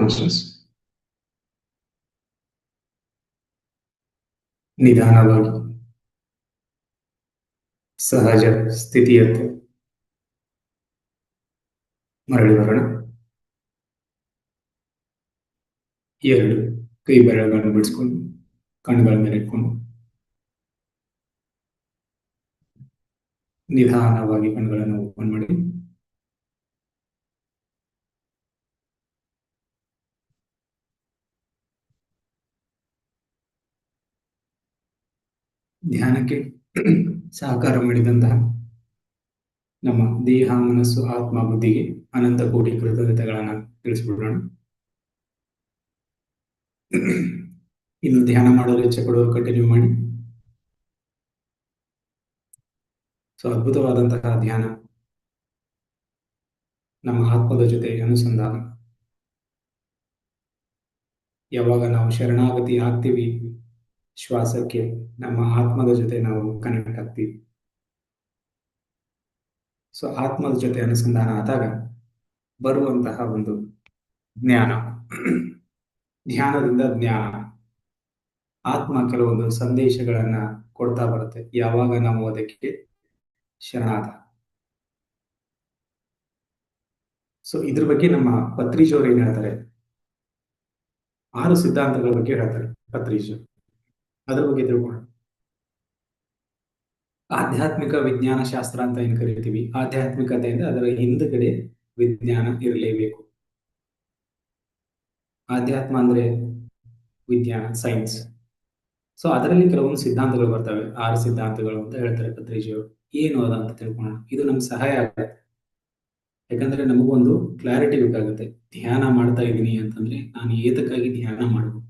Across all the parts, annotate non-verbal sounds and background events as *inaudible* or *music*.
Masters ನಿಧಾನವಾಗಿ. ಸಹಜ ಸ್ಥಿತಿಯತ್ತ. ಮರಳಿ ಬರೋಣ. ಎರಡು ಕೈ ಬೆರಳುಗಳನ್ನು ಬಿಡಿಸ್ಕೊಂಡು, ಕಣ್ಣುಗಳ ಮೇಲೆ ಇಟ್ಕೊಂಡು. ನಿಧಾನವಾಗಿ ಕಣ್ಣುಗಳನ್ನು ಓಪನ್ ಮಾಡಿ. ಧ್ಯಾನಕ್ಕೆ ಸಹಕಾರ ಮಾಡಿದಂತಹ ನಮ್ಮ ದೇಹ, ಮನಸ್ಸು, ಆತ್ಮ, ಬುದ್ಧಿಗೆ ಅನಂತ ಕೋಟಿ ಕೃತಜ್ಞತೆಗಳನ್ನ ತಿಳಿಸ್ಬಿಡೋಣ ಇನ್ನು ಧ್ಯಾನ ಮಾಡಲು ಇಚ್ಛೆ ಪಡುವ ಕಂಟಿನ್ಯೂ ಮಾಡಿ. ಸೊ, ಅದ್ಭುತವಾದಂತಹ ಧ್ಯಾನ ನಮ್ಮ ಆತ್ಮದ ಜೊತೆ ಅನುಸಂಧಾನ. ಯಾವಾಗ ನಾವು ಶರಣಾಗತಿ ಆಗ್ತೀವಿ ಶ್ವಾಸಕ್ಕೆ ನಮ್ಮ ಆತ್ಮದ ಜೊತೆ ನಾವು ಕನೆಕ್ಟ್ ಆಗ್ತೀವಿ. ಸೊ ಆತ್ಮದ ಜೊತೆ ಅನುಸಂಧಾನ ಆದಾಗ ಬರುವಂತಹ ಒಂದು ಜ್ಞಾನ. ಧ್ಯಾನದಿಂದ ಜ್ಞಾನ. ಆತ್ಮ ಕೆಲವೊಂದು ಸಂದೇಶಗಳನ್ನ ಕೊಡ್ತಾ ಬರುತ್ತೆ. ಯಾವಾಗ ನಾವು ಅದಕ್ಕೆ ಶರಣಾದ? ಸೊ ಇದ್ರ ಬಗ್ಗೆ ನಮ್ಮ ಪತ್ರಿಜೋರು ಏನ್ ಹೇಳ್ತಾರೆ? ಆರು ಸಿದ್ಧಾಂತಗಳ ಬಗ್ಗೆ ಹೇಳ್ತಾರೆ ಪತ್ರಿಜೋರು. ಅದ್ರ ಬಗ್ಗೆ ತಿಳ್ಕೊಳ್ಳೋಣ. ಆಧ್ಯಾತ್ಮಿಕ ವಿಜ್ಞಾನ ಶಾಸ್ತ್ರ ಅಂತ ಏನ್ ಕರಿತೀವಿ? ಆಧ್ಯಾತ್ಮಿಕತೆ ಅಂದ್ರೆ ಅದರ ಹಿಂದುಗಡೆ ವಿಜ್ಞಾನ ಇರಲೇಬೇಕು. ಆಧ್ಯಾತ್ಮ ಅಂದ್ರೆ ವಿಜ್ಞಾನ ಸೈನ್ಸ್ ಸೊ ಅದರಲ್ಲಿ ಕೆಲವೊಂದು ಸಿದ್ಧಾಂತಗಳು ಬರ್ತವೆ. ಆರು ಸಿದ್ಧಾಂತಗಳು ಅಂತ ಹೇಳ್ತಾರೆ ಪತ್ರಿಜಿಯವರು ಏನು ಅದ ಅಂತ ತಿಳ್ಕೊಳ್ಳೋಣ. ಇದು ನಮ್ಗೆ ಸಹಾಯ ಆಗುತ್ತೆ. ಯಾಕಂದ್ರೆ ನಮಗೊಂದು ಕ್ಲಾರಿಟಿ ಬೇಕಾಗುತ್ತೆ. ಧ್ಯಾನ ಮಾಡ್ತಾ ಇದ್ದೀನಿ ಅಂತಂದ್ರೆ ನಾನು ಏತಕ್ಕಾಗಿ ಧ್ಯಾನ ಮಾಡಬೇಕು?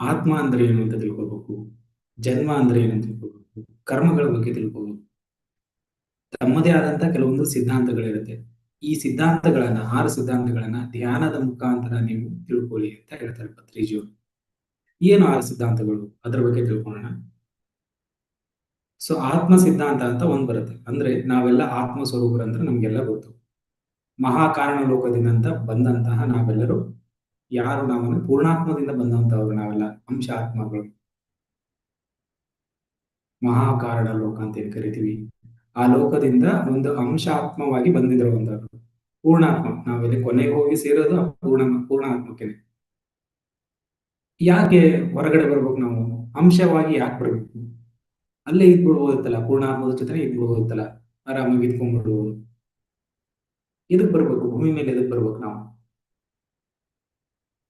ಆತ್ಮ ಅಂದ್ರೆ ಏನು ಅಂತ ತಿಳ್ಕೋಬೇಕು? ಜನ್ಮ ಅಂದ್ರೆ ಏನು ಅಂತ ತಿಳ್ಕೋಬೇಕು? ಕರ್ಮಗಳ ಬಗ್ಗೆ ತಿಳ್ಕೋಬೇಕು. ತಮ್ಮದೇ ಆದಂತ ಕೆಲವೊಂದು ಸಿದ್ಧಾಂತಗಳಿರುತ್ತೆ. ಈ ಸಿದ್ಧಾಂತಗಳನ್ನ, ಆರು ಸಿದ್ಧಾಂತಗಳನ್ನ ಧ್ಯಾನದ ಮುಖಾಂತರ ನೀವು ತಿಳ್ಕೊಳ್ಳಿ ಅಂತ ಹೇಳ್ತಾರೆ ಪತ್ರಿಜಿಯವರು ಏನು ಆರು ಸಿದ್ಧಾಂತಗಳು? ಅದ್ರ ಬಗ್ಗೆ ತಿಳ್ಕೊಳ್ಳೋಣ. ಸೊ, ಆತ್ಮ ಸಿದ್ಧಾಂತ ಅಂತ ಒಂದ್ ಬರುತ್ತೆ. ಅಂದ್ರೆ ನಾವೆಲ್ಲ ಆತ್ಮ ಸ್ವರೂಪರಂದ್ರೆ ನಮ್ಗೆಲ್ಲ ಗೊತ್ತು. ಮಹಾಕಾರಣ ಲೋಕದಿಂದ ಬಂದಂತಹ ನಾವೆಲ್ಲರೂ ಯಾರು ನಾವು ಪೂರ್ಣಾತ್ಮದಿಂದ ಬಂದಂತವ್ರು ನಾವೆಲ್ಲ ಅಂಶ ಆತ್ಮಗಳು ಮಹಾಕಾರಣ ಲೋಕ ಅಂತ ಹೇಳಿ ಕರಿತೀವಿ. ಆ ಲೋಕದಿಂದ ಒಂದು ಅಂಶ ಆತ್ಮವಾಗಿ ಬಂದಿರುವಂತವ್ರು ಪೂರ್ಣಾತ್ಮ, ನಾವೆಲ್ಲಿ ಕೊನೆಗೆ ಹೋಗಿ ಸೇರೋದು ಪೂರ್ಣ ಪೂರ್ಣಾತ್ಮಕ್ಕೆ ಯಾಕೆ ಹೊರಗಡೆ ಬರ್ಬೇಕು ನಾವು? ಅಂಶವಾಗಿ ಯಾಕೆ ಬರ್ಬೇಕು? ಅಲ್ಲೇ ಇದ್ಬಿಡ್ಬೋದಿತ್ತಲ್ಲ ಪೂರ್ಣಾತ್ಮದ ಜೊತೆ ಇದ್ಬಿಡ್ಬೋದಿತ್ತಲ್ಲ ಆರಾಮಾಗಿ ಇದ್ಕೊಂಡ್ಬಿಡ್ಬೋದು ಎದಕ್ ಬರ್ಬೇಕು? ಭೂಮಿ ಮೇಲೆ ಎದಕ್ ಬರ್ಬೇಕು ನಾವು?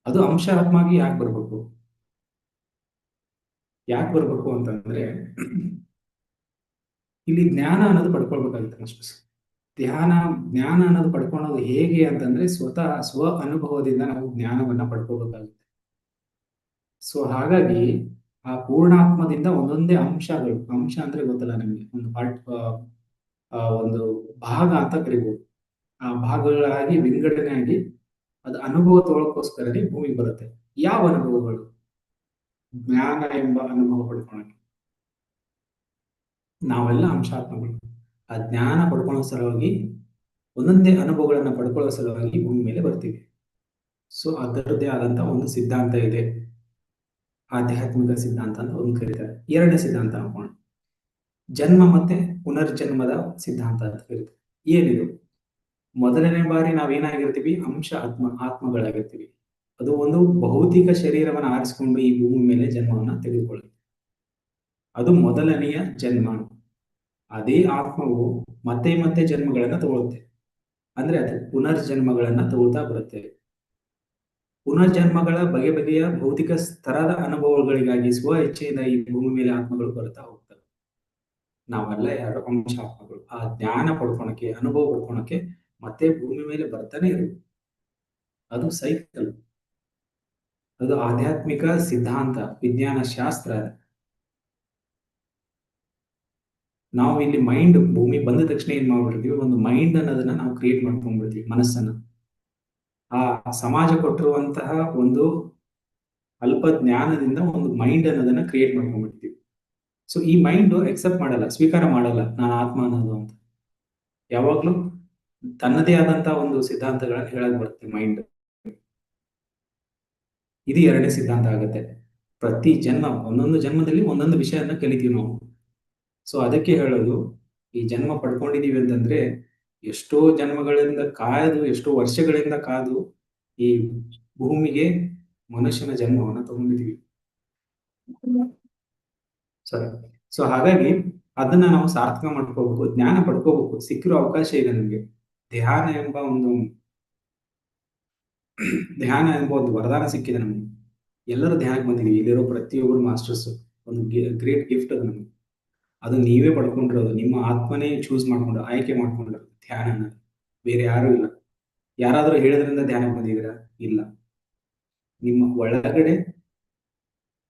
ಅದು ಅಂಶ ಆತ್ಮಾಗಿ ಯಾಕೆ ಬರ್ಬೇಕು? ಯಾಕೆ ಬರ್ಬೇಕು ಅಂತಂದ್ರೆ, ಇಲ್ಲಿ ಜ್ಞಾನ ಅನ್ನೋದು ಪಡ್ಕೊಳ್ಬೇಕಾಗುತ್ತೆ ಅಷ್ಟು ಧ್ಯಾನ, ಜ್ಞಾನ ಅನ್ನೋದು ಪಡ್ಕೊಳೋದು ಹೇಗೆ ಅಂತಂದ್ರೆ, ಸ್ವತಃ ಸ್ವ ಅನುಭವದಿಂದ ನಾವು ಜ್ಞಾನವನ್ನ ಪಡ್ಕೋಬೇಕಾಗುತ್ತೆ ಸೊ ಹಾಗಾಗಿ, ಆ ಪೂರ್ಣಾತ್ಮದಿಂದ ಒಂದೊಂದೇ ಅಂಶಗಳು, ಅಂಶ ಅಂದ್ರೆ ಗೊತ್ತಲ್ಲ ನಿಮ್ಗೆ, ಒಂದು ಪಾರ್ಟ್ ಒಂದು ಭಾಗ ಅಂತ ಕರಿಬಹುದು ಆ ಭಾಗಗಳಾಗಿ ವಿಂಗಡಣೆ ಆಗಿ ಅದು ಅನುಭವ ತೋಳಕೋಸ್ಕರನೇ ಭೂಮಿ ಬರುತ್ತೆ. ಯಾವ ಅನುಭವಗಳು? ಜ್ಞಾನ ಎಂಬ ಅನುಭವ ಪಡ್ಕೊಳಕ್ಕೆ. ನಾವೆಲ್ಲ ಅಂಶಾತ್ಮಗಳು. ಆ ಜ್ಞಾನ ಪಡ್ಕೊಳ್ಳೋ ಸಲುವಾಗಿ ಒಂದೊಂದೇ ಅನುಭವಗಳನ್ನ ಪಡ್ಕೊಳ್ಳೋ ಸಲುವಾಗಿ ಭೂಮಿ ಮೇಲೆ ಬರ್ತೀವಿ. ಸೊ ಅದರದ್ದೇ ಆದಂತ ಒಂದು ಸಿದ್ಧಾಂತ ಇದೆ. ಆಧ್ಯಾತ್ಮಿಕ ಸಿದ್ಧಾಂತ ಅಂತ ಒಂದು ಕರೀತಾರೆ. ಎರಡನೇ ಸಿದ್ಧಾಂತ ಅನ್ಕೋಣ ಜನ್ಮ ಮತ್ತೆ ಪುನರ್ಜನ್ಮದ ಸಿದ್ಧಾಂತ ಅಂತ ಕರೀತಾರೆ. ಏನಿದು? ಮೊದಲನೇ ಬಾರಿ ನಾವೇನಾಗಿರ್ತೀವಿ ಅಂಶ ಆತ್ಮ, ಆತ್ಮಗಳಾಗಿರ್ತೀವಿ. ಅದು ಒಂದು ಭೌತಿಕ ಶರೀರವನ್ನು ಆರಿಸಿಕೊಂಡು ಈ ಭೂಮಿ ಮೇಲೆ ಜನ್ಮವನ್ನ ತೆಗೆದುಕೊಳ್ಳುತ್ತೆ ಅದು ಮೊದಲನೆಯ ಜನ್ಮ. ಅದೇ ಆತ್ಮವು ಮತ್ತೆ ಮತ್ತೆ ಜನ್ಮಗಳನ್ನ ತಗೊಳುತ್ತೆ ಅಂದ್ರೆ ಅದು ಪುನರ್ಜನ್ಮಗಳನ್ನ ತಗೊಳ್ತಾ ಬರುತ್ತೆ. ಪುನರ್ಜನ್ಮಗಳ ಬಗೆ ಬಗೆಯ ಭೌತಿಕ ಸ್ತರದ ಅನುಭವಗಳಿಗಾಗಿ ಸ್ವ ಇಚ್ಛೆಯಿಂದ ಈ ಭೂಮಿ ಮೇಲೆ ಆತ್ಮಗಳು ಬರ್ತಾ ಹೋಗ್ತವೆ. ನಾವೆಲ್ಲ ಯಾರು? ಅಂಶ, ಆತ್ಮಗಳು. ಆ ಜ್ಞಾನ ಪಡ್ಕೊಳಕ್ಕೆ, ಅನುಭವ ಪಡ್ಕೊಳಕ್ಕೆ ಮತ್ತೆ ಭೂಮಿ ಮೇಲೆ ಬರ್ತಾನೆ ಇರು. ಅದು ಸೈಕಲ್ ಅದು ಆಧ್ಯಾತ್ಮಿಕ ಸಿದ್ಧಾಂತ, ವಿಜ್ಞಾನ ಶಾಸ್ತ್ರ ನಾವು ಇಲ್ಲಿ ಮೈಂಡ್ ಭೂಮಿ ಬಂದ ತಕ್ಷಣ ಏನ್ ಮಾಡ್ಬಿಡ್ತೀವಿ? ಒಂದು ಮೈಂಡ್ ಅನ್ನೋದನ್ನ ನಾವು ಕ್ರಿಯೇಟ್ ಮಾಡ್ಕೊಂಡ್ಬಿಡ್ತೀವಿ, ಮನಸ್ಸನ್ನ. ಆ ಸಮಾಜ ಕೊಟ್ಟಿರುವಂತಹ ಒಂದು ಅಲ್ಪ ಜ್ಞಾನದಿಂದ ಒಂದು ಮೈಂಡ್ ಅನ್ನೋದನ್ನ ಕ್ರಿಯೇಟ್ ಮಾಡ್ಕೊಂಡ್ಬಿಡ್ತೀವಿ. ಸೊ ಈ ಮೈಂಡ್ ಎಕ್ಸೆಪ್ಟ್ ಮಾಡಲ್ಲ, ಸ್ವೀಕಾರ ಮಾಡಲ್ಲ, ನಾನು ಆತ್ಮ ಅನ್ನೋದು ಅಂತ. ಯಾವಾಗ್ಲೂ ತನ್ನದೇ ಆದಂತಹ ಒಂದು ಸಿದ್ಧಾಂತಗಳನ್ನ ಹೇಳಕ್ ಬರುತ್ತೆ ಮೈಂಡ್ ಇದು ಎರಡನೇ ಸಿದ್ಧಾಂತ ಆಗುತ್ತೆ. ಪ್ರತಿ ಜನ್ಮ, ಒಂದೊಂದು ಜನ್ಮದಲ್ಲಿ ಒಂದೊಂದು ವಿಷಯನ ಕಲಿತೀವಿ ನಾವು. ಸೊ ಅದಕ್ಕೆ ಹೇಳೋದು, ಈ ಜನ್ಮ ಪಡ್ಕೊಂಡಿದೀವಿ ಅಂತಂದ್ರೆ, ಎಷ್ಟೋ ಜನ್ಮಗಳಿಂದ ಕಾದು ಎಷ್ಟೋ ವರ್ಷಗಳಿಂದ ಕಾದು ಈ ಭೂಮಿಗೆ ಮನುಷ್ಯನ ಜನ್ಮವನ್ನ ತಗೊಂಡಿದೀವಿ. ಸರಿ ಸೊ ಹಾಗಾಗಿ ಅದನ್ನ ನಾವು ಸಾರ್ಥಕ ಮಾಡ್ಕೋಬೇಕು, ಜ್ಞಾನ ಪಡ್ಕೋಬೇಕು, ಸಿಕ್ಕಿರೋ ಅವಕಾಶ ಇದೆ ನಮ್ಗೆ. ಧ್ಯಾನ ಎಂಬ ಒಂದು *clears throat* ಧ್ಯಾನ ಎಂಬ ಒಂದು ವರದಾನ ಸಿಕ್ಕಿದೆ ನಮಗೆ. ಎಲ್ಲರೂ ಧ್ಯಾನಕ್ಕೆ ಬಂದಿದೀವಿ ಇಲ್ಲಿರೋ ಪ್ರತಿಯೊಬ್ಬರು ಮಾಸ್ಟರ್ಸ್ ಒಂದು ಗ್ರೇಟ್ ಗಿಫ್ಟ್ ಅದು ನಮಗೆ. ಅದು ನೀವೇ ಪಡ್ಕೊಂಡಿರೋದು. ನಿಮ್ಮ ಆತ್ಮನೇ ಚೂಸ್ ಮಾಡ್ಕೊಂಡು, ಆಯ್ಕೆ ಮಾಡ್ಕೊಂಡಿರೋದು ಧ್ಯಾನ ಬೇರೆ ಯಾರು ಇಲ್ಲ. ಯಾರಾದರೂ ಹೇಳಿದ್ರಿಂದ ಧ್ಯಾನಕ್ಕೆ ಬಂದಿದ್ದೀರಾ? ಇಲ್ಲ. ನಿಮ್ಮ ಒಳಗಡೆ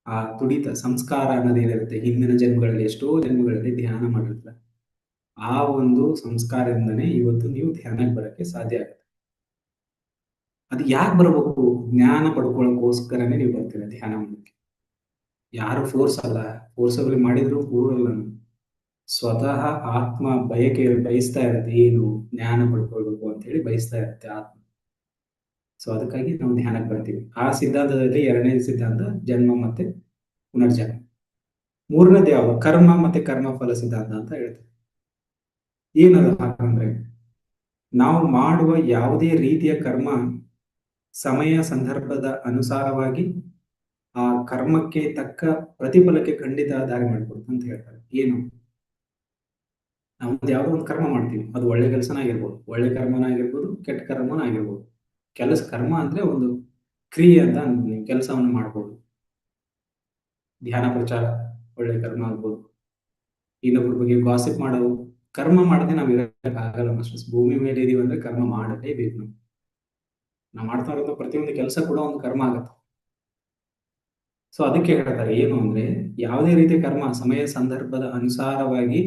ಆ ತುಡಿತ ಸಂಸ್ಕಾರ ಅನ್ನೋದೇನಿರುತ್ತೆ ಹಿಂದಿನ ಜನ್ಮಗಳಲ್ಲಿ ಎಷ್ಟೋ ಜನ್ಮಗಳಲ್ಲಿ ಧ್ಯಾನ ಮಾಡಿರ್ತಾರೆ. ಆ ಒಂದು ಸಂಸ್ಕಾರದಿಂದನೇ ಇವತ್ತು ನೀವು ಧ್ಯಾನಕ್ಕೆ ಬರಕ್ಕೆ ಸಾಧ್ಯ ಆಗುತ್ತೆ. ಅದು ಯಾಕೆ ಬರಬೇಕು? ಜ್ಞಾನ ಪಡ್ಕೊಳ್ಳೋಕೋಸ್ಕರನೇ ನೀವು ಬರ್ತೀರ ಧ್ಯಾನ ಯಾರು ಫೋರ್ಸ್ ಅಲ್ಲ. ಫೋರ್ಸಬಲಿ ಮಾಡಿದ್ರು ಕೂರಲ್ಲ ಸ್ವತಃ ಆತ್ಮ ಬಯಕೆ ಬಯಸ್ತಾ ಇರುತ್ತೆ. ಏನು? ಜ್ಞಾನ ಪಡ್ಕೊಳ್ಬೇಕು ಅಂತ ಹೇಳಿ ಬಯಸ್ತಾ ಇರುತ್ತೆ ಆತ್ಮ. ಸೊ ಅದಕ್ಕಾಗಿ ನಾವು ಧ್ಯಾನಕ್ಕೆ ಬರ್ತೀವಿ. ಆ ಸಿದ್ಧಾಂತದಲ್ಲಿ ಎರಡನೇ ಸಿದ್ಧಾಂತ ಜನ್ಮ ಮತ್ತೆ ಪುನರ್ಜನ್ಮ. ಮೂರನೇದು ಯಾವುದು? ಕರ್ಮ ಮತ್ತೆ ಕರ್ಮ ಫಲ ಸಿದ್ಧಾಂತ ಅಂತ ಹೇಳ್ತಾರೆ. ಏನದು ಹಾಗಂದ್ರೆ ನಾವು ಮಾಡುವ ಯಾವುದೇ ರೀತಿಯ ಕರ್ಮ ಸಮಯ ಸಂದರ್ಭದ ಅನುಸಾರವಾಗಿ ಆ ಕರ್ಮಕ್ಕೆ ತಕ್ಕ ಪ್ರತಿಫಲಕ್ಕೆ ಖಂಡಿತ ದಾರಿ ಮಾಡಿಕೊಡ್ತು ಅಂತ ಹೇಳ್ತಾರೆ. ಏನು? ನಾವು ಯಾವುದೋ ಒಂದು ಕರ್ಮ ಮಾಡ್ತೀವಿ. ಅದು ಒಳ್ಳೆ ಕೆಲಸನ ಆಗಿರ್ಬೋದು, ಒಳ್ಳೆ ಕರ್ಮನ ಆಗಿರ್ಬೋದು, ಕೆಟ್ಟ ಕರ್ಮನ ಆಗಿರ್ಬೋದು. ಕೆಲಸ ಕರ್ಮ ಅಂದ್ರೆ ಒಂದು ಕ್ರಿಯೆ ಅಂತ ನೀವು ಕೆಲಸವನ್ನು ಮಾಡ್ಬೋದು. ಧ್ಯಾನ ಪ್ರಚಾರ ಒಳ್ಳೆ ಕರ್ಮ ಆಗ್ಬೋದು. ಇನ್ನೊಬ್ಬರ ಬಗ್ಗೆ ಗಾಸಿಪ್ ಮಾಡೋದು. ಕರ್ಮ ಮಾಡದೆ ನಾವು ಇರೋಕ್ಕಾಗಲ್ಲ ಮಾಸ್ಟರ್ಸ್. ಭೂಮಿ ಮೇಲೆ ಇದೀವಿ ಅಂದ್ರೆ ಕರ್ಮ ಮಾಡಲೇಬೇಕು ನಾವು. ನಾವು ಮಾಡ್ತಾ ಇರೋದು ಪ್ರತಿಯೊಂದು ಕೆಲಸ ಕೂಡ ಒಂದು ಕರ್ಮ ಆಗತ್ತೆ. ಸೊ ಅದಕ್ಕೆ ಹೇಳ್ತಾರೆ ಏನು ಅಂದ್ರೆ ಯಾವುದೇ ರೀತಿಯ ಕರ್ಮ ಸಮಯ ಸಂದರ್ಭದ ಅನುಸಾರವಾಗಿ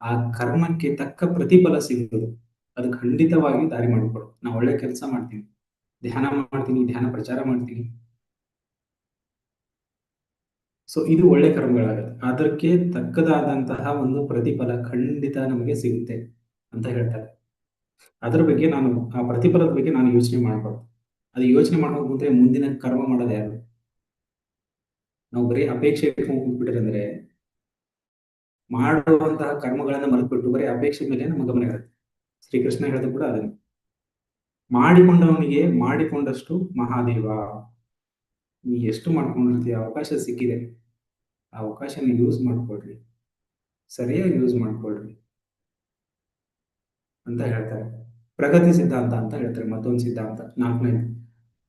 ಆ ಕರ್ಮಕ್ಕೆ ತಕ್ಕ ಪ್ರತಿಫಲ ಸಿಗುವುದು. ಅದು ಖಂಡಿತವಾಗಿ ದಾರಿ ಮಾಡಿಕೊಡು ನಾವು ಒಳ್ಳೆ ಕೆಲಸ ಮಾಡ್ತೀನಿ ಧ್ಯಾನ ಮಾಡ್ತೀನಿ ಧ್ಯಾನ ಪ್ರಚಾರ ಮಾಡ್ತೀನಿ ಸೊ ಇದು ಒಳ್ಳೆ ಕರ್ಮಗಳಾಗುತ್ತೆ. ಅದಕ್ಕೆ ತಕ್ಕದಾದಂತಹ ಒಂದು ಪ್ರತಿಫಲ ಖಂಡಿತ ನಮಗೆ ಸಿಗುತ್ತೆ ಅಂತ ಹೇಳ್ತಾರೆ. ಅದ್ರ ಬಗ್ಗೆ ನಾನು, ಆ ಪ್ರತಿಫಲದ ಬಗ್ಗೆ ನಾನು ಯೋಚನೆ ಮಾಡಬಾರ್ದು. ಅದು ಯೋಚನೆ ಮಾಡೋದು ಮುಂದೆ ಮುಂದಿನ ಕರ್ಮ ಮಾಡೋದು ಯಾರು? ನಾವು ಬರೀ ಅಪೇಕ್ಷೆ ಅಂದ್ರೆ ಮಾಡುವಂತಹ ಕರ್ಮಗಳನ್ನ ಮರೆತುಬಿಟ್ಟು ಬರೀ ಅಪೇಕ್ಷೆ ಮೇಲೆ ನಮ್ಮ ಗಮನ ಇರುತ್ತೆ. ಶ್ರೀಕೃಷ್ಣ ಹೇಳಿದ ಕೂಡ ಅದನ್ನು ಮಾಡಿಕೊಂಡವನಿಗೆ ಮಾಡಿಕೊಂಡಷ್ಟು ಮಹಾದೇವ. ನೀ ಎಷ್ಟು ಮಾಡ್ಕೊಂಡಿರ್ತೀಯ? ಅವಕಾಶ ಸಿಕ್ಕಿದೆ. ಆ ಅವಕಾಶನ ಯೂಸ್ ಮಾಡ್ಕೊಳ್ರಿ. ಸರಿಯಾಗಿ ಯೂಸ್ ಮಾಡ್ಕೊಳ್ರಿ. ಅಂತ ಹೇಳ್ತಾರೆ. ಪ್ರಗತಿ ಸಿದ್ಧಾಂತ ಅಂತ ಹೇಳ್ತಾರೆ. ಮತ್ತೊಂದು ಸಿದ್ಧಾಂತ, ನಾಲ್ಕನೇ.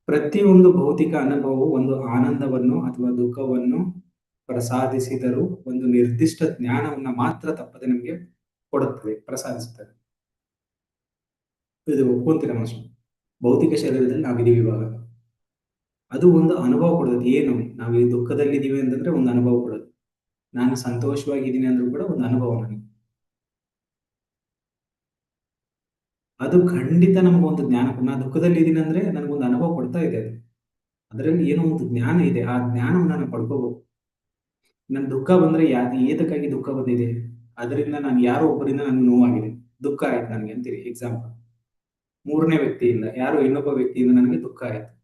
ಪ್ರತಿಯೊಂದು ಭೌತಿಕ ಅನುಭವವು ಒಂದು ಆನಂದವನ್ನು ಅಥವಾ ದುಃಖವನ್ನು ಪ್ರಸಾದಿಸಿದರೂ ಒಂದು ನಿರ್ದಿಷ್ಟ ಜ್ಞಾನವನ್ನ ಮಾತ್ರ ತಪ್ಪದೆ ನಮಗೆ ಕೊಡುತ್ತದೆ ಪ್ರಸಾದಿಸುತ್ತದೆ ಇದು ಒಪ್ಕೊಂತೀರ ಭೌತಿಕ ಶರೀರದಲ್ಲಿ ನಾವಿದೀವಿ ಇವಾಗ. ಅದು ಒಂದು ಅನುಭವ ಕೊಡೋದು ಏನು? ನಾವು ಈ ದುಃಖದಲ್ಲಿದ್ದೀವಿ ಅಂತಂದ್ರೆ ಒಂದು ಅನುಭವ ಕೊಡೋದು ನಾನು ಸಂತೋಷವಾಗಿದ್ದೀನಿ ಅಂದ್ರೂ ಕೂಡ ಒಂದು ಅನುಭವ ನನಗೆ. ಅದು ಖಂಡಿತ ನಮಗೊಂದು ಜ್ಞಾನ ನಾನು ದುಃಖದಲ್ಲಿ ಇದ್ದೀನಿ ಅಂದ್ರೆ ನನಗೊಂದು ಅನುಭವ ಕೊಡ್ತಾ ಇದೆ ಅದು. ಅದರಲ್ಲಿ ಏನೋ ಒಂದು ಜ್ಞಾನ ಇದೆ. ಆ ಜ್ಞಾನವನ್ನು ನಾನು ಪಡ್ಕೋಬೇಕು. ನನ್ನ ದುಃಖ ಬಂದ್ರೆ ಯಾ, ಏತಕ್ಕಾಗಿ ದುಃಖ ಬಂದಿದೆ? ಅದರಿಂದ ನಾನು ಯಾರೋ ಒಬ್ಬರಿಂದ ನನಗೆ ನೋವಾಗಿದೆ. ದುಃಖ ಆಯ್ತು ನನಗೆ ಅಂತೀರಿ ಎಕ್ಸಾಂಪಲ್ ಮೂರನೇ ವ್ಯಕ್ತಿಯಿಂದ, ಯಾರೋ ಇನ್ನೊಬ್ಬ ವ್ಯಕ್ತಿಯಿಂದ ನನಗೆ ದುಃಖ ಆಯ್ತು.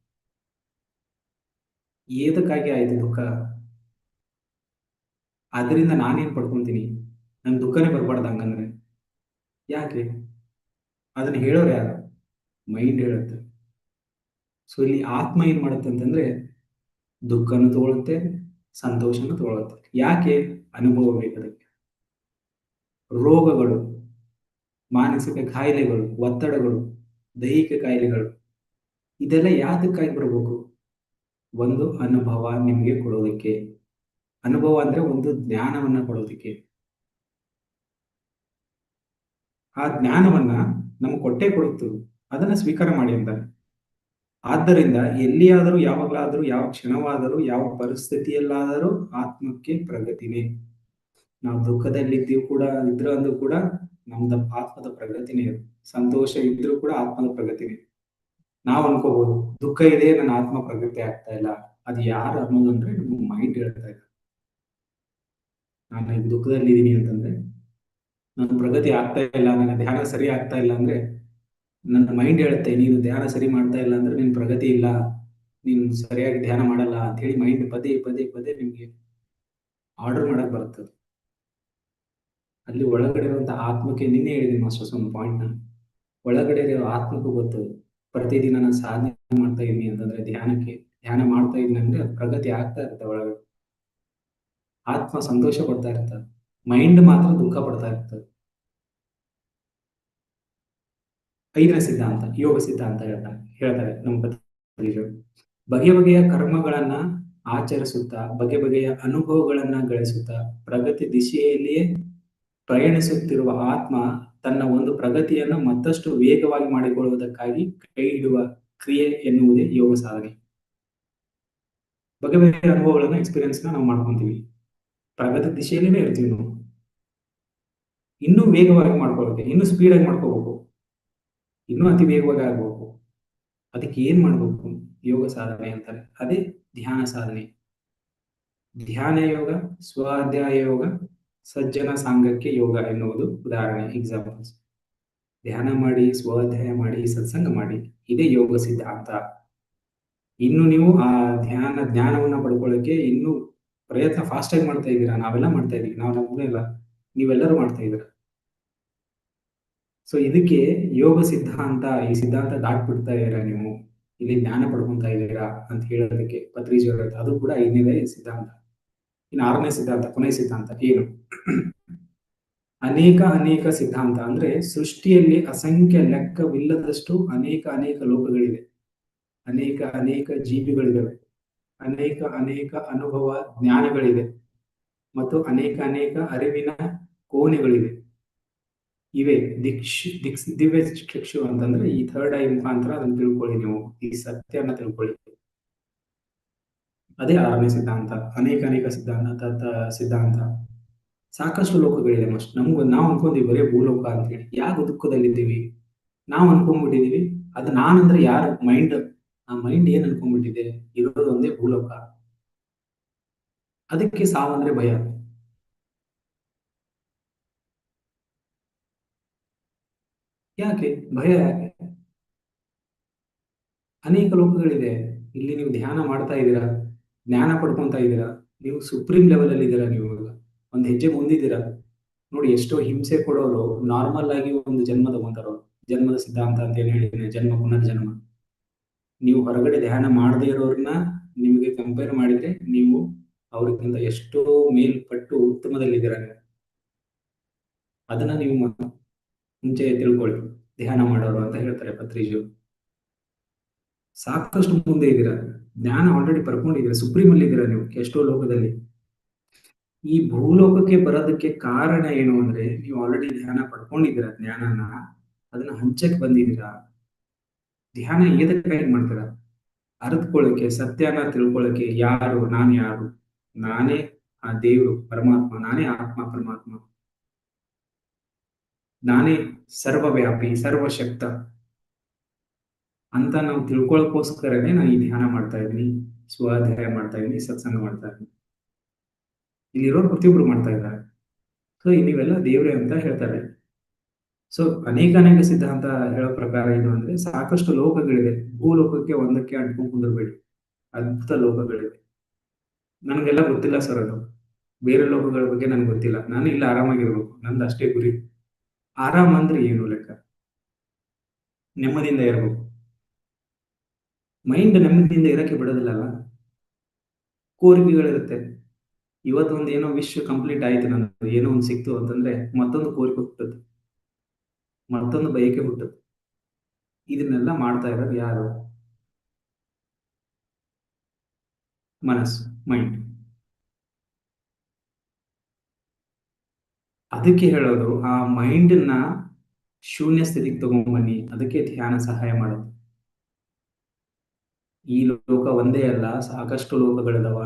ಏತಕ್ಕಾಗಿ ಆಯ್ತು ದುಃಖ? ಅದರಿಂದ ನಾನೇನು ಪಡ್ಕೊಂತೀನಿ? ನನ್ ದುಃಖನೇ ಬರ್ಬಾರ್ದು ಹಂಗಂದ್ರೆ. ಯಾಕೆ? ಅದನ್ನ ಹೇಳೋರು ಯಾರು? ಮೈಂಡ್ ಹೇಳುತ್ತೆ. ಸೊ ಇಲ್ಲಿ ಆತ್ಮ ಏನ್ ಮಾಡುತ್ತೆ ಅಂತಂದ್ರೆ ದುಃಖನೂ ತಗೊಳುತ್ತೆ, ಸಂತೋಷನ ತಗೊಳುತ್ತೆ. ಯಾಕೆ? ಅನುಭವ ಬೇಕದಕ್ಕೆ ರೋಗಗಳು, ಮಾನಸಿಕ ಕಾಯಿಲೆಗಳು, ಒತ್ತಡಗಳು, ದೈಹಿಕ ಕಾಯಿಲೆಗಳು, ಇದೆಲ್ಲ ಯಾತಕ್ಕಾಗಿ ಬರಬೇಕು? ಒಂದು ಅನುಭವ ನಿಮಗೆ ಕೊಡೋದಕ್ಕೆ. ಅನುಭವ ಅಂದ್ರೆ ಒಂದು ಜ್ಞಾನವನ್ನ ಕೊಡೋದಕ್ಕೆ. ಆ ಜ್ಞಾನವನ್ನ ನಮ್ಗೆ ಕೊಟ್ಟೆ ಕೊಡುತ್ತು. ಅದನ್ನ ಸ್ವೀಕಾರ ಮಾಡಿ ಅಂತ. ಆದ್ದರಿಂದ ಎಲ್ಲಿಯಾದರೂ, ಯಾವಾಗಲಾದರೂ, ಯಾವ ಕ್ಷಣವಾದರೂ, ಯಾವ ಪರಿಸ್ಥಿತಿಯಲ್ಲಾದರೂ ಆತ್ಮಕ್ಕೆ ಪ್ರಗತಿನೇ. ನಾವು ದುಃಖದಲ್ಲಿದ್ದೀವಿ ಕೂಡ, ಇದ್ರು ಅಂದ್ರೂ ಕೂಡ ನಮ್ದ ಆತ್ಮದ ಪ್ರಗತಿನೇ ಸಂತೋಷ ಇದ್ರೂ ಕೂಡ ಆತ್ಮದ ಪ್ರಗತಿನೇ. ನಾವು ಅನ್ಕೋಬಹುದು ದುಃಖ ಇದೆ, ನನ್ನ ಆತ್ಮ ಪ್ರಗತಿ ಆಗ್ತಾ ಇಲ್ಲ, ಅದು ಯಾರು ಅನ್ನೋದು ಅಂದ್ರೆ ನಮ್ಮ ಮೈಂಡ್ ಹೇಳ್ತಾ ಇದೆ ನಾನು ಈಗ ದುಃಖದಲ್ಲಿ ಇದ್ದೀನಿ ಅಂತಂದ್ರೆ, ನನ್ನ ಪ್ರಗತಿ ಆಗ್ತಾ ಇಲ್ಲ, ನನ್ನ ಧ್ಯಾನ ಸರಿ ಆಗ್ತಾ ಇಲ್ಲ ಅಂದ್ರೆ, ನನ್ನ ಮೈಂಡ್ ಹೇಳುತ್ತೆ, ನೀನು ಧ್ಯಾನ ಸರಿ ಮಾಡ್ತಾ ಇಲ್ಲ ಅಂದ್ರೆ ನಿನ್ ಪ್ರಗತಿ ಇಲ್ಲ, ನೀನು ಸರಿಯಾಗಿ ಧ್ಯಾನ ಮಾಡಲ್ಲ ಅಂತ ಹೇಳಿ ಮೈಂಡ್ ಪದೇ ಪದೇ ಪದೇ ನಿಮ್ಗೆ ಆರ್ಡರ್ ಮಾಡಕ್ ಬರ್ತದೆ ಅಲ್ಲಿ ಒಳಗಡೆ ಇರುವಂತಹ ಆತ್ಮಕ್ಕೆ ನಿನ್ನೆ ಹೇಳಿದ್ದೀನಿ ಮಾಸ್ಟರ್ಸ್ ಒಂದು ಪಾಯಿಂಟ್ ನಾನು ಒಳಗಡೆ ಇರೋ ಆತ್ಮಕ್ಕೂ ಗೊತ್ತು ಪ್ರತಿದಿನ ನಾನು ಸಾಧನೆ ಮಾಡ್ತಾ ಇದ್ದೀನಿ ಅಂತಂದ್ರೆ ಧ್ಯಾನಕ್ಕೆ, ಧ್ಯಾನ ಮಾಡ್ತಾ ಇದ್ದೀನಿ ಅಂದ್ರೆ ಪ್ರಗತಿ ಆಗ್ತಾ ಇರುತ್ತೆ ಒಳಗಡೆ ಆತ್ಮ ಸಂತೋಷ ಪಡ್ತಾ ಇರ್ತದೆ ಮೈಂಡ್ ಮಾತ್ರ ದುಃಖ ಪಡ್ತಾ ಇರ್ತದೆ ಐದನೇ ಸಿದ್ಧಾಂತ, ಯೋಗ ಸಿದ್ಧಾಂತ ಹೇಳ್ತಾರೆ ಹೇಳ್ತಾರೆ ನಮ್ಮ ಬಗೆ ಬಗೆಯ ಕರ್ಮಗಳನ್ನ ಆಚರಿಸುತ್ತಾ, ಬಗೆ ಬಗೆಯ ಅನುಭವಗಳನ್ನ ಗಳಿಸುತ್ತಾ, ಪ್ರಗತಿ ದಿಶೆಯಲ್ಲಿಯೇ ಪ್ರಯಾಣಿಸುತ್ತಿರುವ ಆತ್ಮ ತನ್ನ ಒಂದು ಪ್ರಗತಿಯನ್ನು ಮತ್ತಷ್ಟು ವೇಗವಾಗಿ ಮಾಡಿಕೊಳ್ಳುವುದಕ್ಕಾಗಿ ಕೈ ಇಡುವ ಕ್ರಿಯೆ ಎನ್ನುವುದೇ ಯೋಗ ಸಾಧನೆ. ಬಗೆ ಬಗೆಯ ಅನುಭವಗಳನ್ನ ಎಕ್ಸ್ಪೀರಿಯನ್ಸ್ ನಾವು ಮಾಡ್ಕೊಂತೀವಿ. ಪ್ರಗತಿ ದಿಶೆಯಲ್ಲೇ ಇರ್ತೀವಿ ನಾವು. ಇನ್ನೂ ವೇಗವಾಗಿ ಮಾಡ್ಕೊಳ್ಬೇಕು ಇನ್ನೂ ಸ್ಪೀಡಾಗಿ ಮಾಡ್ಕೋಬೇಕು. ಇನ್ನೂ ಅತಿ ವೇಗವಾಗಿ ಆಗ್ಬೇಕು. ಅದಕ್ಕೆ ಏನ್ ಮಾಡ್ಬೇಕು? ಯೋಗ ಸಾಧನೆ ಅಂತಾರೆ. ಅದೇ ಧ್ಯಾನ ಸಾಧನೆ. ಧ್ಯಾನ ಯೋಗ, ಸ್ವಾಧ್ಯಾಯ ಯೋಗ ಸಜ್ಜನ ಸಾಂಗಕ್ಕೆ ಯೋಗ ಎನ್ನುವುದು ಉದಾಹರಣೆ ಎಕ್ಸಾಂಪಲ್ಸ್ ಧ್ಯಾನ ಮಾಡಿ, ಸ್ವಾಧ್ಯಾಯ ಮಾಡಿ, ಸತ್ಸಂಗ ಮಾಡಿ, ಇದೇ ಯೋಗ ಸಿದ್ಧಾಂತ ಇನ್ನು ನೀವು ಆ ಧ್ಯಾನ, ಜ್ಞಾನವನ್ನ ಪಡ್ಕೊಳ್ಳೋಕೆ ಇನ್ನು ಪ್ರಯತ್ನ ಫಾಸ್ಟ್ ಆಗಿ ಮಾಡ್ತಾ ಇದ್ದೀರಾ? ನಾವೆಲ್ಲ ಮಾಡ್ತಾ ಇದೀವಿ ನಾವು ನಮ್ಮನೇ ಇಲ್ಲ. ನೀವೆಲ್ಲರೂ ಮಾಡ್ತಾ ಇದ್ದೀರಾ? ಸೊ ಇದಕ್ಕೆ ಯೋಗ ಸಿದ್ಧಾಂತ ಈ ಸಿದ್ಧಾಂತ ದಾಟ್ಬಿಡ್ತಾ ಇದ್ದೀರಾ ನೀವು? ಇಲ್ಲಿ ಜ್ಞಾನ ಪಡ್ಕೊಂತಾ ಇದ್ದೀರಾ ಅಂತ ಹೇಳೋದಕ್ಕೆ ಪತ್ರಿಜಿ ಅದು ಕೂಡ ಐದನೇ ಸಿದ್ಧಾಂತ. ಇನ್ನು ಆರನೇ ಸಿದ್ಧಾಂತ ಕೊನೆ ಸಿದ್ಧಾಂತ ಏನು? ಅನೇಕ ಅನೇಕ ಸಿದ್ಧಾಂತ ಅಂದ್ರೆ ಸೃಷ್ಟಿಯಲ್ಲಿ ಅಸಂಖ್ಯ ಲೆಕ್ಕವಿಲ್ಲದಷ್ಟು ಅನೇಕ ಅನೇಕ ಲೋಕಗಳಿವೆ. ಅನೇಕ ಅನೇಕ ಜೀವಿಗಳಿವೆ. ಅನೇಕ ಅನೇಕ ಅನುಭವ ಜ್ಞಾನಗಳಿವೆ. ಮತ್ತು ಅನೇಕ ಅನೇಕ ಅರಿವಿನ ಕೋಣೆಗಳಿವೆ. ಇವೆ ದಿಕ್ಷ, ದಿಕ್ಸ್ ದಿವ್ಯ ಚಕ್ಷು ಅಂತಂದ್ರೆ ಈ ಥರ್ಡ್ ಐ ಮುಖಾಂತರ ಅದನ್ನು ತಿಳ್ಕೊಳ್ಳಿ ನೀವು, ಈ ಸತ್ಯನ ತಿಳ್ಕೊಳ್ಳಿ. ಅದೇ ಆರನೇ ಸಿದ್ಧಾಂತ, ಅನೇಕ ಅನೇಕ ಸಿದ್ಧಾಂತ ಸಿದ್ಧಾಂತ. ಸಾಕಷ್ಟು ಲೋಕಗಳಿದೆ ಮಸ್ಟ್ ನಮ್ಗೆ, ನಾವು ಅನ್ಕೊಂಡಿವಿ ಬರೀ ಭೂಲೋಕ ಅಂತ ಹೇಳಿ ಯಾವ ದುಃಖದಲ್ಲಿದ್ದೀವಿ? ನಾವು ಅನ್ಕೊಂಡ್ಬಿಟ್ಟಿದೀವಿ ಅದು ನಾನಂದ್ರೆ ಯಾರ? ಮೈಂಡ್ ಆ ಮೈಂಡ್ ಏನ್ ಅನ್ಕೊಂಡ್ಬಿಟ್ಟಿದೆ ಇರೋದು ಒಂದೇ ಭೂಲೋಕ. ಅದಕ್ಕೆ ಸಾವಂದ್ರೆ ಭಯ. ಯಾಕೆ? ಭಯ ಯಾಕೆ? ಅನೇಕ ಲೋಕಗಳಿದೆ. ಇಲ್ಲಿ ನೀವು ಧ್ಯಾನ ಮಾಡ್ತಾ ಇದ್ದೀರಾ? ಜ್ಞಾನ ಪಡ್ಕೊಂತ ಇದ್ದೀರಾ? ನೀವು ಸುಪ್ರೀಂ ಲೆವೆಲ್ ಅಲ್ಲಿ ಇದ್ದೀರಾ ನೀವು ಒಂದು ಹೆಜ್ಜೆ ಮುಂದಿದ್ದೀರಾ? ನೋಡಿ, ಎಷ್ಟೋ ಹಿಂಸೆ ಕೊಡೋರು ನಾರ್ಮಲ್ ಆಗಿ ಒಂದು ಜನ್ಮ ತಗೊಂತಾರೋ ಜನ್ಮದ ಸಿದ್ಧಾಂತ ಅಂತ ಏನ್ ಹೇಳಿದ್ದೀನಿ ಜನ್ಮ, ಪುನರ್ಜನ್ಮ. ನೀವು ಹೊರಗಡೆ ಧ್ಯಾನ ಮಾಡದೇ ಇರೋರನ್ನ ನಿಮಗೆ ಕಂಪೇರ್ ಮಾಡಿದ್ರೆ ನೀವು ಅವ್ರಿಗಿಂತ ಎಷ್ಟೋ ಮೇಲ್ಪಟ್ಟು ಉತ್ತಮದಲ್ಲಿದ್ದೀರಾ ನೀವು. ಅದನ್ನ ನೀವು ಮುಂಚೆ ತಿಳ್ಕೊಳ್ಳಿ ಧ್ಯಾನ ಮಾಡೋರು ಅಂತ ಹೇಳ್ತಾರೆ ಪತ್ರಿಜು ಸಾಕಷ್ಟು ಮುಂದೆ ಇದ್ದೀರಾ? ಜ್ಞಾನ ಆಲ್ರೆಡಿ ಪಡ್ಕೊಂಡಿದ್ದೀರಾ ಸುಪ್ರೀಮ್ ಅಲ್ಲಿ ಇದ್ದೀರಾ ನೀವು, ಎಷ್ಟೋ ಲೋಕದಲ್ಲಿ? ಈ ಭೂಲೋಕಕ್ಕೆ ಬರೋದಕ್ಕೆ ಕಾರಣ ಏನು ಅಂದ್ರೆ, ನೀವು ಆಲ್ರೆಡಿ ಧ್ಯಾನ ಪಡ್ಕೊಂಡಿದ್ದೀರಾ ಜ್ಞಾನನ, ಅದನ್ನ ಹಂಚಕ್ ಬಂದಿದ್ದೀರಾ? ಧ್ಯಾನ ಏದಕ್ಕಾಗಿ ಮಾಡ್ತೀರಾ? ಅರಿತ್ಕೊಳ್ಳಕ್ಕೆ ಸತ್ಯನ ತಿಳ್ಕೊಳ್ಳಕ್ಕೆ ಯಾರು, ನಾನು ಯಾರು? ನಾನೇ ಆ ದೇವರು, ಪರಮಾತ್ಮ, ನಾನೇ ಆತ್ಮ, ಪರಮಾತ್ಮ. ನಾನೇ ಸರ್ವವ್ಯಾಪಿ, ಸರ್ವಶಕ್ತ. ಅಂತ ನಾವು ತಿಳ್ಕೊಳಕೋಸ್ಕರನೇ ನಾನು ಈ ಧ್ಯಾನ ಮಾಡ್ತಾ ಇದ್ದೀನಿ ಸ್ವಾಧ್ಯಾಯ ಮಾಡ್ತಾ ಇದ್ದೀನಿ ಸತ್ಸಂಗ ಮಾಡ್ತಾ ಇದ್ದೀನಿ ಇಲ್ಲಿರೋ ಪ್ರತಿಯೊಬ್ರು ಮಾಡ್ತಾ ಇದ್ದಾರೆ. ಸೊ ನೀವೆಲ್ಲ ದೇವ್ರೆ ಅಂತ ಹೇಳ್ತಾರೆ. ಸೊ ಅನೇಕ ಅನೇಕ ಸಿದ್ಧಾಂತ ಹೇಳೋ ಪ್ರಕಾರ ಏನು ಅಂದ್ರೆ ಸಾಕಷ್ಟು ಲೋಕಗಳಿವೆ. ಭೂಲೋಕಕ್ಕೆ ಒಂದಕ್ಕೆ ಅಂಟ್ಕೊಂಡು ಕುಂದಿರ್ಬೇಡಿ. ಅದ್ಭುತ ಲೋಕಗಳಿವೆ. ನನಗೆಲ್ಲ ಗೊತ್ತಿಲ್ಲ ಸರ್ ಅದು. ಬೇರೆ ಲೋಕಗಳ ಬಗ್ಗೆ ನನ್ಗೆ ಗೊತ್ತಿಲ್ಲ. ನಾನು ಇಲ್ಲ ಆರಾಮಾಗಿರ್ಬೇಕು. ನಂದು ಅಷ್ಟೇ ಗುರಿ. ಆರಾಮ ಅಂದ್ರೆ ಏನು ಲೆಕ್ಕ? ನೆಮ್ಮದಿಯಿಂದ ಇರಬೇಕು. ಮೈಂಡ್ ನೆಮ್ಮದಿಯಿಂದ ಇರಕ್ಕೆ ಬಿಡೋದಿಲ್ಲಲ್ಲ? ಕೋರಿಕೆಗಳಿರುತ್ತೆ. ಇವತ್ತು ಒಂದು ಏನೋ ವಿಶ್ ಕಂಪ್ಲೀಟ್ ಆಯ್ತು ನನ್ನದು ಏನೋ ಒಂದು ಸಿಕ್ತು ಅಂತಂದ್ರೆ ಮತ್ತೊಂದು ಕೋರಿಕೆ ಹುಟ್ಟುತ್ತೆ. ಮತ್ತೊಂದು ಬಯಕೆ ಹುಟ್ಟುತ್ತೆ. ಇದನ್ನೆಲ್ಲ ಮಾಡ್ತಾ ಇರೋದು ಯಾರು? ಮನಸ್ಸು ಮೈಂಡ್ ಅದಕ್ಕೆ ಹೇಳೋದು, ಆ ಮೈಂಡನ್ನ ಶೂನ್ಯ ಸ್ಥಿತಿಗೆ ತಗೊಂಡ್ಬನ್ನಿ ಅದಕ್ಕೆ ಧ್ಯಾನ ಸಹಾಯ ಮಾಡುತ್ತೆ. ಈ ಲೋಕ ಒಂದೇ ಅಲ್ಲ, ಸಾಕಷ್ಟು ಲೋಕಗಳಿದಾವ,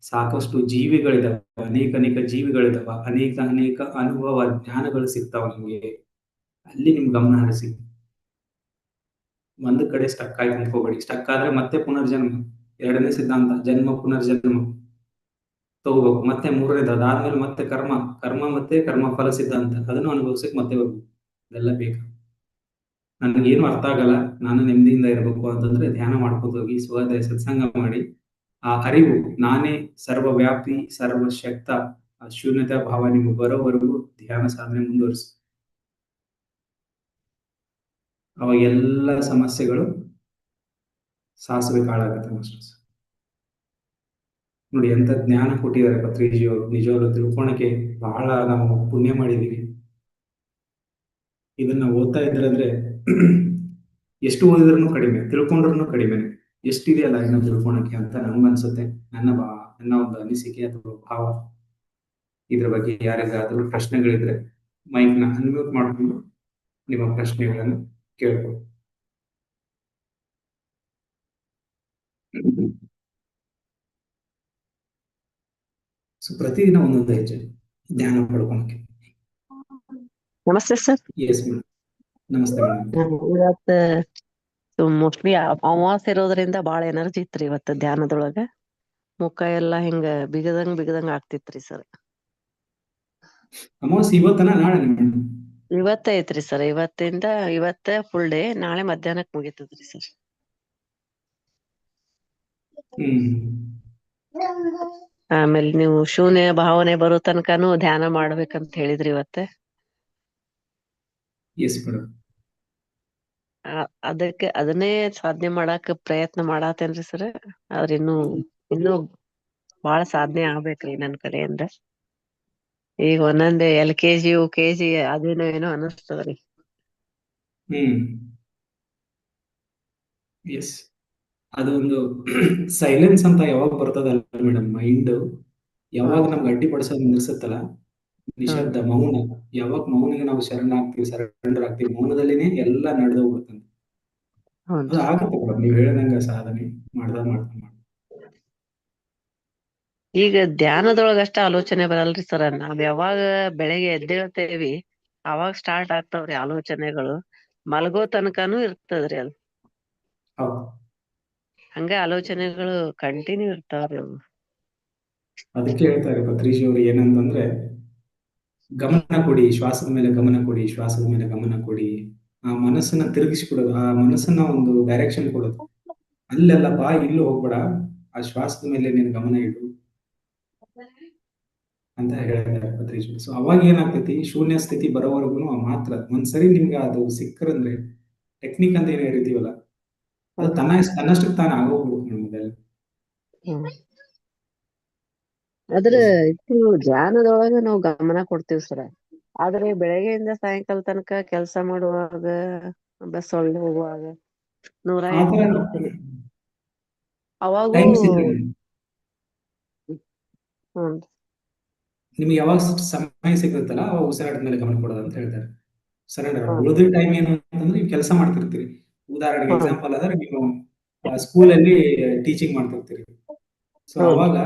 ಸಾಕಷ್ಟು ಜೀವಿಗಳಿದಾವ, ಅನೇಕ ಅನೇಕ ಜೀವಿಗಳಿದಾವ, ಅನೇಕ ಅನೇಕ ಅನುಭವ ಜ್ಞಾನಗಳು ಸಿಗ್ತಾವ ನಿಮ್ಗೆ. ಅಲ್ಲಿ ನಿಮ್ ಗಮನ ಹರಿಸಿ. ಒಂದ್ ಕಡೆ ಸ್ಟಕ್ ಆಗಿ ಅನ್ಕೋಬೇಡಿ ಸ್ಟಕ್ ಆದ್ರೆ ಮತ್ತೆ ಪುನರ್ಜನ್ಮ, ಎರಡನೇ ಸಿದ್ಧಾಂತ, ಜನ್ಮ, ಪುನರ್ಜನ್ಮ. ತಗೋಬೇಕು. ಮತ್ತೆ ಮೂರನೇದು ಅದಾದ್ಮೇಲೆ ಮತ್ತೆ ಕರ್ಮ ಕರ್ಮ ಮತ್ತೆ ಕರ್ಮ ಫಲ ಸಿದ್ಧಾಂತ. ಅದನ್ನು ಅನುಭವಿಸಕ್ ಮತ್ತೆ ಹೋಗ್ಬೇಕು. ಇದೆಲ್ಲ ಬೇಕು? ನನಗೇನು ಅರ್ಥ ಆಗಲ್ಲ, ನಾನು ನೆಮ್ಮದಿಯಿಂದ ಇರಬೇಕು ಅಂತಂದ್ರೆ ಧ್ಯಾನ ಮಾಡ್ಕೊಂಡು ಹೋಗಿ ಸುಖದ ಸತ್ಸಂಗ ಮಾಡಿ, ಆ ಅರಿವು ನಾನೇ ಸರ್ವವ್ಯಾಪಿ, ಸರ್ವಶಕ್ತ, ಆ ಶೂನ್ಯತಾ ಭಾವ ನಿಮಗೆ ಬರೋವರೆಗೂ ಧ್ಯಾನ ಸಾಧನೆ ಮುಂದುವರಿಸಿ. ಅವಾಗ ಎಲ್ಲ ಸಮಸ್ಯೆಗಳು ಸಾಸಿವೆ ಕಾಳಾಗತ್ತೆ ಮಾಸ್ಟರ್ಸ್ ನೋಡಿ ಎಂತ ಜ್ಞಾನ ಕೊಟ್ಟಿದ್ದಾರೆ ಪತ್ರಿಜಿಯವರು ನಿಜವಾಗ್ಲೂ ತಿಳ್ಕೊಳಕ್ಕೆ ಬಹಳ ನಾವು ಪುಣ್ಯ ಮಾಡಿದೀವಿ ಇದನ್ನ ಓದ್ತಾ ಇದ್ರಂದ್ರೆ *clears throat* ಎಷ್ಟು ಓದಿದ್ರೂ ಕಡಿಮೆ ತಿಳ್ಕೊಂಡ್ರು ಕಡಿಮೆ ಎಷ್ಟಿದೆಯಲ್ಲ ಇನ್ನು ತಿಳ್ಕೊಳಕ್ಕೆ ಅಂತ ನನ್ಗನ್ಸುತ್ತೆ ನನ್ನ ಬಾ ನನ್ನ ಒಂದು ಅನಿಸಿಕೆ ಅಥವಾ ಭಾವ. ಇದ್ರ ಬಗ್ಗೆ ಯಾರಿಗಾದ್ರೂ ಪ್ರಶ್ನೆಗಳಿದ್ರೆ ಮೈಕ್ನ ಅನ್ಮ್ಯೂಟ್ ಮಾಡ್ಕೊಂಡು ನಿಮ್ಮ ಪ್ರಶ್ನೆಗಳನ್ನು ಕೇಳ್ಬೋದು ಸೊ ಪ್ರತಿದಿನ ಒಂದೊಂದು ಹೆಜ್ಜೆ ಧ್ಯಾನ ಪಡ್ಕೊಳಕ್ಕೆ. ನಮಸ್ತೆ ಸರ್. ಎಸ್ ಮೇಡಮ್ ನಮಸ್ತೆ ಇವತ್ತ ಮೋಸ್ಟ್ಲಿ ಅಮಾವಾಸ್ಯ ಇರೋದ್ರಿಂದ ಬಾಳ ಎನರ್ಜಿ ಇತ್ರಿ ಇವತ್ತ ಧ್ಯಾನದೊಳಗ. ಮುಖ ಎಲ್ಲಾ ಹಿಂಗ ಬಿಗದಂಗ್ ಬಿಗದಂಗ್ ಆಗ್ತಿತ್ರಿ ಸರ್ ಅಮಾವಾಸ್ಯ ಇವತ್ತನ ನಾಳೆ ಇವತ್ತ ಐತ್ರಿ ಸರ್ ಇವತ್ತಿಂದ ಇವತ್ತ ಫುಲ್ ಡೇ ನಾಳೆ ಮಧ್ಯಾಹ್ನಕ್ ಮುಗಿತದ್ರಿ ಸರ್ ಆಮೇಲೆ ನೀವು ಶೂನ್ಯ ಭಾವನೆ ಬರೋ ತನಕನು ಧ್ಯಾನ ಮಾಡ್ಬೇಕಂತ ಹೇಳಿದ್ರಿ ಇವತ್ತೆ. Yes madam. ಅದಕ್ಕೆ ಅದನ್ನೇ ಸಾಧನೆ ಮಾಡಾಕ ಪ್ರಯತ್ನ ಮಾಡಾತೇನ್ರಿ ಸರ್ ಆದ್ರ ಇನ್ನು ಇನ್ನು ಬಾಳ ಸಾಧನೆ ಆಗ್ಬೇಕ್ರಿ ನನ್ ಕಡೆಯಿಂದ ಈಗ ಒಂದೊಂದ್ L K G U K G ಅದೇನೋ ಏನೋ ಅನಸ್ತದ್ರಿ. ಹ್ಮ್. ಎಸ್ ಅದೊಂದು *clears throat* ಸೈಲೆನ್ಸ್ ಅಂತ ಯಾವಾಗ ಬರ್ತದಲ್ಲ ಮೇಡಮ್ ಮೈಂಡ್ ಯಾವಾಗ ನಮ್ಗೆ ಅಡ್ಡಿಪಡಿಸೋದು ನಿಲ್ಸುತ್ತಲ್ಲ? ನಿಶಬ್ದ ಮೌನ. ಯಾವಾಗ ಮೌನಿಗೆ ನಾವು ಶರಣಾಗ್ತೀವಿ ಸರೆಂಡರ್ ಆಗ್ತೀವಿ ಮೌನದಲ್ಲಿನೇ ಎಲ್ಲ ನಡೆದು ಹೋಗ್ಬಿಡ್ತಂತೆ ಅದು ಆಗುತ್ತೆ ಮೇಡಮ್. ನೀವು ಹೇಳ್ದಂಗ ಸಾಧನೆ ಮಾಡ್ದ ಮಾಡ್ತಾ ಮಾಡ್ತಾ ಈಗ ಧ್ಯಾನದೊಳಗ ಅಷ್ಟ ಆಲೋಚನೆ ಬರಲ್ರಿ ಸರ್. ನಾವ್ ಯಾವಾಗ ಬೆಳಿಗ್ಗೆ ಎದ್ದೇಳ್ತೇವಿ ಅವಾಗ ಸ್ಟಾರ್ಟ್ ಆಗ್ತಾವ್ರಿ ಆಲೋಚನೆಗಳು. ಮಲಗೋ ತನಕನೂ ಇರ್ತದ್ರಿ ಅದು ಹೌದು. ಹಂಗ ಆಲೋಚನೆಗಳು ಕಂಟಿನ್ಯೂ ಇರ್ತಾವ್ರಿ ಅವು. ಅದಕ್ಕೆ ಹೇಳ್ತಾರೆ ಪತ್ರೀಶ್ ಅವರು ಏನಂತಂದ್ರೆ ಗಮನ ಕೊಡಿ ಶ್ವಾಸದ ಮೇಲೆ ಗಮನ ಕೊಡಿ ಶ್ವಾಸದ ಮೇಲೆ ಗಮನ ಕೊಡಿ. ಆ ಮನಸ್ಸನ್ನ ತಿರುಗಿಸ್ಬಿಡೋದು ಆ ಮನಸ್ಸನ್ನ ಒಂದು ಡೈರೆಕ್ಷನ್ ಕೊಡೋದು. ಅಲ್ಲೆಲ್ಲ ಬಾ, ಇಲ್ಲೂ ಹೋಗ್ಬೇಡ. ಆ ಶ್ವಾಸದ ಮೇಲೆ ನೀನು ಗಮನ ಇಡು. ಅಂತ ಹೇಳ್ತಾರೆ ಪತ್ರೀಶ್ವರ ಸೊ ಅವಾಗ ಏನಾಗ್ತೈತಿ? ಶೂನ್ಯ ಸ್ಥಿತಿ ಬರೋವರೆಗೂ ಮಾತ್ರ. ಒಂದ್ಸರಿ ನಿಮ್ಗೆ ಅದು ಸಿಕ್ಕರಂದ್ರೆ ಟೆಕ್ನಿಕ್ ಅಂತ ಏನ್ ಹೇಳಿದೀವಲ್ಲ ಅದು ತನ್ನ ತನ್ನಷ್ಟಕ್ಕೆ ತಾನ ಆಗೋಗ್ಬಿಡುತ್ತೆ ನಮ್ಮದೆಲ್ಲ ಹ್ಮ್. ಅದ್ರ ಇದು ಧ್ಯಾನದೊಳಗ ನಾವು ಗಮನ ಕೊಡ್ತೀವಿ ಸರ. ಆದ್ರೆ ಬೆಳಗ್ಗೆಯಿಂದ ಸಾಯಂಕಾಲ ತನಕ ಕೆಲಸ ಮಾಡುವಾಗ ಬಸ್ ಒಳ್ಳೆ ಹೋಗುವಾಗ ನೂರ ಅವಾಗೂ ನಿಮ್ಗೆ ಯಾವಾಗ ಸಮಯ ಸಿಗುತ್ತಲ್ಲ ಅವಾಗ ಉಸಿರಾಟದ ಮೇಲೆ ಗಮನ ಕೊಡೋದು ಅಂತ ಹೇಳ್ತಾರೆ. ಸರೆಂಡರ್ ಉಳಿದ ಟೈಮ್ ಏನು ಅಂತಂದ್ರೆ ನೀವು ಕೆಲಸ ಮಾಡ್ತಿರ್ತೀರಿ. ಉದಾಹರಣೆಗೆ. ಎಕ್ಸಾಂಪಲ್ ಆದ್ರೆ ನೀವು ಸ್ಕೂಲಲ್ಲಿ ಟೀಚಿಂಗ್ ಮಾಡ್ತಿರ್ತೀರಿ. ಸೊ ಅವಾಗ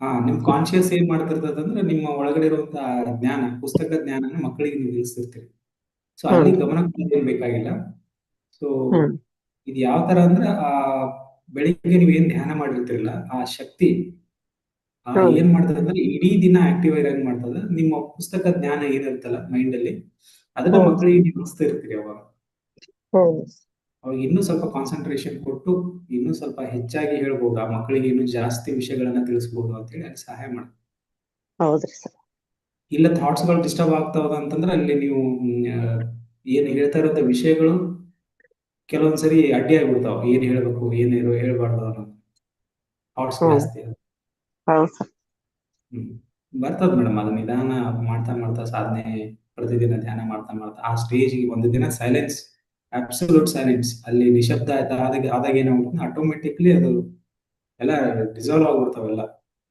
ಹಾ ನಿಮ್ ಕಾನ್ಶಿಯಸ್ ಏನ್ ಮಾಡ್ತಿರ್ತದಂದ್ರೆ ನಿಮ್ಮ ಒಳಗಡೆ ಇರುವಂತ ಜ್ಞಾನ ಪುಸ್ತಕ ಜ್ಞಾನನ ಮಕ್ಕಳಿಗೆ ನೀವು ತಿಳಿಸ್ತಿರ್ತೀರಿ ಸೊ ಅಲ್ಲಿ. ಗಮನ ಕೊಡೋದೇನ್ ಬೇಕಾಗಿಲ್ಲ ಸೊ. ಇದು ಯಾವ ತರ ಅಂದ್ರೆ ಆ ಬೆಳಿಗ್ಗೆ ನೀವು ಏನ್ ಧ್ಯಾನ ಮಾಡಿರ್ತೀರಲ್ಲ ಆ ಶಕ್ತಿ ಆ. ಏನ್ ಮಾಡ್ತದೆ ಅಂದ್ರೆ ಇಡೀ ದಿನ ಆಕ್ಟಿವ್ ಆಗಿ ಮಾಡ್ತದ ನಿಮ್ಮ ಪುಸ್ತಕ ಜ್ಞಾನ ಏನಿರ್ತಲ್ಲ ಮೈಂಡ್ ಅಲ್ಲಿ ಅದನ್ನ ಮಕ್ಕಳಿಗೆ ನೀವು ಇರ್ತೀರಿ ಅವಾಗ ಅವಾಗ ಇನ್ನೂ ಸ್ವಲ್ಪ ಕಾನ್ಸಂಟ್ರೇಷನ್ ಕೊಟ್ಟು ಇನ್ನೂ ಸ್ವಲ್ಪ ಹೆಚ್ಚಾಗಿ ಹೇಳ್ಬೋದು. ಆ ಮಕ್ಕಳಿಗೆ ಇನ್ನೂ ಜಾಸ್ತಿ ವಿಷಯಗಳನ್ನ ತಿಳಿಸ್ಬೋದು ಅಂತ ಹೇಳಿ ಅಲ್ಲಿ ಸಹಾಯ ಮಾಡಿ ಹೌದ್ರಿ ಸರ್. ಇಲ್ಲ ಥಾಟ್ಸ್ಗಳು ಡಿಸ್ಟರ್ಬ್ ಆಗ್ತಾವ ಅಂತಂದ್ರೆ ಅಲ್ಲಿ ನೀವು ಏನ್ ಹೇಳ್ತಾ ಇರೋ ವಿಷಯಗಳು ಕೆಲವೊಂದ್ಸರಿ ಅಡ್ಡಿ ಆಗ್ಬಿಡ್ತಾವ. ಏನ್ ಹೇಳ್ಬೇಕು ಏನ್ ಇರೋ ಹೇಳ್ಬಾರ್ದು ಅನ್ನೋ ಥಾಟ್ಸ್ ಜಾಸ್ತಿ ಹ್ಮ್. ಬರ್ತದ ಮೇಡಮ್ ಅದು ನಿಧಾನ ಮಾಡ್ತಾ ಮಾಡ್ತಾ ಸಾಧನೆ ಪ್ರತಿದಿನ ಧ್ಯಾನ ಮಾಡ್ತಾ ಮಾಡ್ತಾ ಆ ಸ್ಟೇಜ್ಗೆ ಒಂದು ದಿನ ಸೈಲೆನ್ಸ್ ಅಬ್ಸಲ್ಯೂಟ್ ಸೈಲೆನ್ಸ್ ಅಲ್ಲಿ ನಿಶಬ್ದ ಆಯ್ತಾ. ಆದಾಗ ಆದಾಗ ಏನಾಗುತ್ತೆ ಆಟೋಮೆಟಿಕ್ಲಿ ಅದು ಎಲ್ಲ ಡಿಸಾಲ್ವ್ ಆಗ್ಬಿಡ್ತಾವೆಲ್ಲ.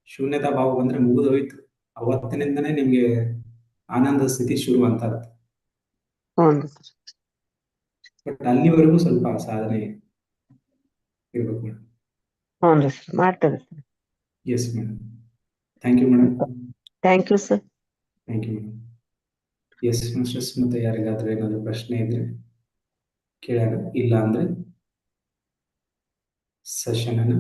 ಶೂನ್ಯತಾ ಭಾವ ಬಂದ್ರೆ ಮುಗಿದೋಯ್ತು ಅವತ್ತಿನಿಂದನೇ ನಿಮ್ಗೆ ಆನಂದ ಸ್ಥಿತಿ ಶುರು ಅಂತ ಬಟ್ ಅಲ್ಲಿವರೆಗೂ ಸ್ವಲ್ಪ ಸಾಧನೆ ಇರ್ಬೇಕು ಮೇಡಮ್ ಮಾಡ್ತೇವೆ yes madam thank you madam thank you sir thank you madam yes misters ಮತ್ತೆ ಯಾರಿಗಾದ್ರೂ ಏನಾದ್ರು ಪ್ರಶ್ನೆ ಇದ್ರೆ. ಕೇಳೋಣ ಇಲ್ಲ ಅಂದ್ರೆ ಸೆಷನ್ ಅನ್ನ